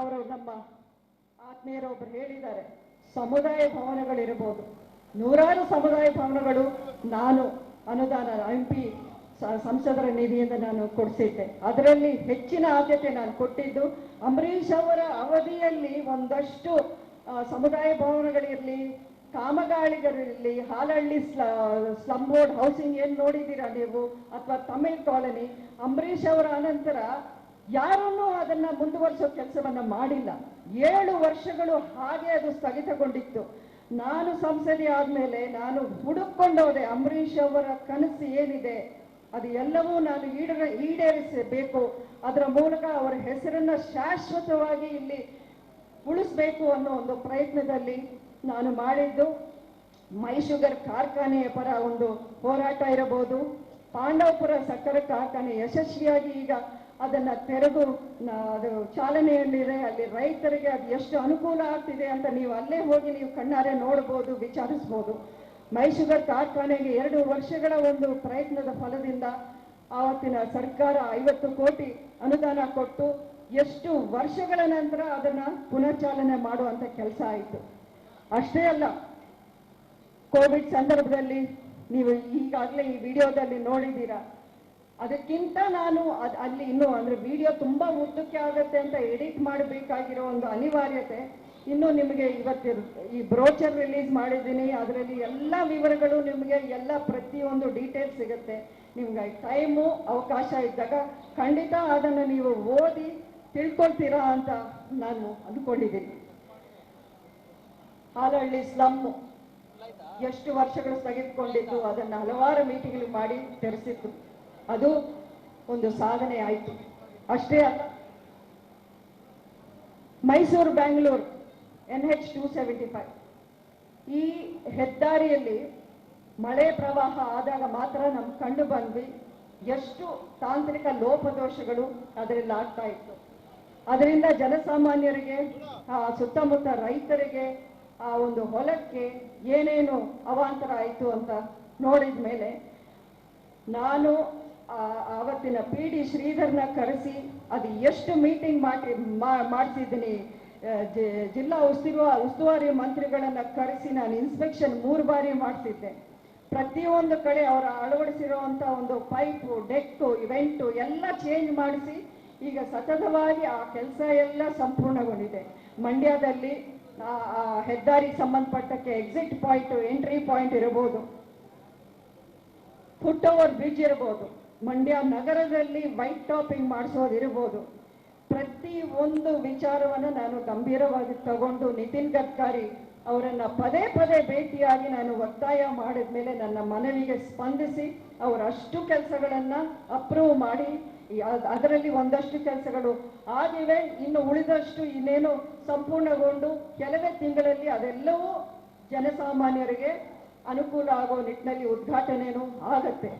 ಅವರು ನಮ್ಮ ಆತ್ಮೀಯರೊಬ್ಬರು ಹೇಳಿದ್ದಾರೆ, ಸಮುದಾಯ ಭವನಗಳಿರಬಹುದು ನೂರಾರು ಸಮುದಾಯ ಭವನಗಳು ನಾನು ಅನುದಾನ ಎಂ ಪಿ ಸಂಸದರ ನಿಧಿಯಿಂದ ನಾನು ಕೊಡಿಸಿದ್ದೆ. ಅದರಲ್ಲಿ ಹೆಚ್ಚಿನ ಆದ್ಯತೆ ನಾನು ಕೊಟ್ಟಿದ್ದು, ಅಂಬರೀಷ್ ಅವರ ಅವಧಿಯಲ್ಲಿ ಒಂದಷ್ಟು ಸಮುದಾಯ ಭವನಗಳಿರಲಿ ಕಾಮಗಾರಿಗಳಿರಲಿ ಹಾಲಹಳ್ಳಿ ಸ್ಲಮ್ ಬೋರ್ಡ್ ಹೌಸಿಂಗ್ ಏನು ನೋಡಿದ್ದೀರಾ ನೀವು? ಅಥವಾ ತಮಿಳ್ ಕಾಲನಿ? ಅಂಬರೀಷ್ ಅವರ ಅನಂತರ ಯಾರನ್ನೂ ಅದನ್ನ ಮುಂದುವರಿಸೋ ಕೆಲಸವನ್ನ ಮಾಡಿಲ್ಲ. ಏಳು ವರ್ಷಗಳು ಹಾಗೆ ಅದು ಸ್ಥಗಿತಗೊಂಡಿತ್ತು. ನಾನು ಸಂಸದಿ ಆದ್ಮೇಲೆ ನಾನು ಹುಡುಕೊಂಡೋದೆ ಅಂಬರೀಷ್ ಅವರ ಕನಸು ಏನಿದೆ, ಅದು ಎಲ್ಲವೂ ನಾನು ಈಡ ಈಡೇರಿಸಬೇಕು. ಅದರ ಮೂಲಕ ಅವರ ಹೆಸರನ್ನ ಶಾಶ್ವತವಾಗಿ ಇಲ್ಲಿ ಉಳಿಸ್ಬೇಕು ಅನ್ನೋ ಒಂದು ಪ್ರಯತ್ನದಲ್ಲಿ ನಾನು ಮಾಡಿದ್ದು. ಮೈ ಶುಗರ್ ಕಾರ್ಖಾನೆಯ ಪರ ಒಂದು ಹೋರಾಟ ಇರಬಹುದು. ಪಾಂಡವಪುರ ಸಕ್ಕರೆ ಕಾರ್ಖಾನೆ ಯಶಸ್ವಿಯಾಗಿ ಈಗ ಅದನ್ನ ತೆರೆದು ಅದು ಚಾಲನೆಯಲ್ಲಿದೆ, ಅಲ್ಲಿ ರೈತರಿಗೆ ಅದು ಎಷ್ಟು ಅನುಕೂಲ ಆಗ್ತಿದೆ ಅಂತ ನೀವು ಅಲ್ಲೇ ಹೋಗಿ ನೀವು ಕಣ್ಣಾರೆ ನೋಡ್ಬೋದು, ವಿಚಾರಿಸ್ಬೋದು. ಮೈಶುಗರ್ ಕಾರ್ಖಾನೆಗೆ ಎರಡು ವರ್ಷಗಳ ಒಂದು ಪ್ರಯತ್ನದ ಫಲದಿಂದ ಆವತ್ತಿನ ಸರ್ಕಾರ ಐವತ್ತು ಕೋಟಿ ಅನುದಾನ ಕೊಟ್ಟು ಎಷ್ಟು ವರ್ಷಗಳ ನಂತರ ಅದನ್ನ ಪುನರ್ಚಾಲನೆ ಮಾಡುವಂತ ಕೆಲಸ ಆಯಿತು. ಅಷ್ಟೇ ಅಲ್ಲ, ಕೋವಿಡ್ ಸಂದರ್ಭದಲ್ಲಿ ನೀವು ಈಗಾಗಲೇ ಈ ವಿಡಿಯೋದಲ್ಲಿ ನೋಡಿದ್ದೀರಾ ಅದಕ್ಕಿಂತ ನಾನು ಅದ್ ಅಲ್ಲಿ ಇನ್ನು ಅಂದ್ರೆ ವಿಡಿಯೋ ತುಂಬಾ ಉದ್ದಕ್ಕೆ ಆಗತ್ತೆ ಅಂತ ಎಡಿಟ್ ಮಾಡಬೇಕಾಗಿರೋ ಒಂದು ಅನಿವಾರ್ಯತೆ ಇನ್ನು ನಿಮಗೆ ಇವತ್ತಿರು ಈ ಬ್ರೋಚರ್ ರಿಲೀಸ್ ಮಾಡಿದ್ದೀನಿ. ಅದರಲ್ಲಿ ಎಲ್ಲ ವಿವರಗಳು ನಿಮಗೆ, ಎಲ್ಲ ಪ್ರತಿಯೊಂದು ಡೀಟೇಲ್ಸ್ ಸಿಗುತ್ತೆ. ನಿಮ್ಗೆ ಟೈಮು ಅವಕಾಶ ಇದ್ದಾಗ ಖಂಡಿತ ಅದನ್ನು ನೀವು ಓದಿ ತಿಳ್ಕೊಳ್ತೀರಾ ಅಂತ ನಾನು ಅಂದ್ಕೊಂಡಿದ್ದೀನಿ ಹಾಲಹಳ್ಳಿ ಸ್ಲಮ್ ಎಷ್ಟು ವರ್ಷಗಳು ತೆಗೆದುಕೊಂಡಿದ್ದು ಅದನ್ನು ಹಲವಾರು ಮೀಟಿಂಗ್ ಮಾಡಿ ತೆರೆಸಿತ್ತು ಅದು ಒಂದು ಸಾಧನೆ ಆಯಿತು. ಅಷ್ಟೇ ಅಲ್ಲ, Mysore, Bangalore N H two seventy five ಈ ಹೆದ್ದಾರಿಯಲ್ಲಿ ಮಳೆ ಪ್ರವಾಹ ಆದಾಗ ಮಾತ್ರ ನಮ್ಮ ಕಂಡು ಬಂದ್ವಿ. ಎಷ್ಟು ತಾಂತ್ರಿಕ ಲೋಪದೋಷಗಳು ಅದರಲ್ಲಿ ಆಗ್ತಾ ಇತ್ತು. ಅದರಿಂದ ಜನಸಾಮಾನ್ಯರಿಗೆ, ಆ ಸುತ್ತಮುತ್ತ ರೈತರಿಗೆ ಆ ಒಂದು ಹೊಲಕ್ಕೆ ಏನೇನು ಅವಾಂತರ ಆಯಿತು ಅಂತ ನೋಡಿದ ಮೇಲೆ ನಾನು ಆವತ್ತಿನ ಪಿ ಡಿ ಶ್ರೀಧರ್ನ ಕರೆಸಿ ಅದು ಎಷ್ಟು ಮೀಟಿಂಗ್ ಮಾಡಿ ಮಾಡ್ತಿದ್ದೀನಿ ಜಿಲ್ಲಾ ಉಸ್ತುವ, ಉಸ್ತುವಾರಿ ಮಂತ್ರಿಗಳನ್ನು ಕರೆಸಿ ನಾನು ಇನ್ಸ್ಪೆಕ್ಷನ್ ಮೂರು ಬಾರಿ ಮಾಡ್ತಿದ್ದೆ ಪ್ರತಿಯೊಂದು ಕಡೆ ಅವರು ಅಳವಡಿಸಿರುವಂಥ ಒಂದು ಪೈಪು, ಡೆಕ್ಕು, ಇವೆಂಟು ಎಲ್ಲ ಚೇಂಜ್ ಮಾಡಿಸಿ ಈಗ ಸತತವಾಗಿ ಆ ಕೆಲಸ ಎಲ್ಲ ಸಂಪೂರ್ಣಗೊಂಡಿದೆ. ಮಂಡ್ಯದಲ್ಲಿ ಹೆದ್ದಾರಿಗೆ ಸಂಬಂಧಪಟ್ಟಕ್ಕೆ ಎಕ್ಸಿಟ್ ಪಾಯಿಂಟ್, ಎಂಟ್ರಿ ಪಾಯಿಂಟ್ ಇರಬಹುದು ಫುಟ್ ಓವರ್ ಬ್ರಿಡ್ಜ್ ಇರಬಹುದು ಮಂಡ್ಯ ನಗರದಲ್ಲಿ ವೈಟ್ ಟಾಪಿಂಗ್ ಮಾಡಿಸೋದಿರ್ಬೋದು ಪ್ರತಿ ಒಂದು ವಿಚಾರವನ್ನು ನಾನು ಗಂಭೀರವಾಗಿ ತಗೊಂಡು ನಿತಿನ್ ಗಡ್ಕರಿ ಅವರನ್ನು ಪದೇ ಪದೇ ಭೇಟಿಯಾಗಿ ನಾನು ಒತ್ತಾಯ ಮಾಡಿದ ಮೇಲೆ ನನ್ನ ಮನವಿಗೆ ಸ್ಪಂದಿಸಿ ಅವರ ಅಷ್ಟು ಕೆಲಸಗಳನ್ನ ಅಪ್ರೂವ್ ಮಾಡಿ. ಅದರಲ್ಲಿ ಒಂದಷ್ಟು ಕೆಲಸಗಳು ಆಗಿವೆ, ಇನ್ನು ಉಳಿದಷ್ಟು ಇನ್ನೇನು ಸಂಪೂರ್ಣಗೊಂಡು ಕೆಲವೇ ತಿಂಗಳಲ್ಲಿ ಅದೆಲ್ಲವೂ ಜನಸಾಮಾನ್ಯರಿಗೆ ಅನುಕೂಲ ಆಗೋ ನಿಟ್ಟಿನಲ್ಲಿ ಉದ್ಘಾಟನೆಯೂ ಆಗತ್ತೆ.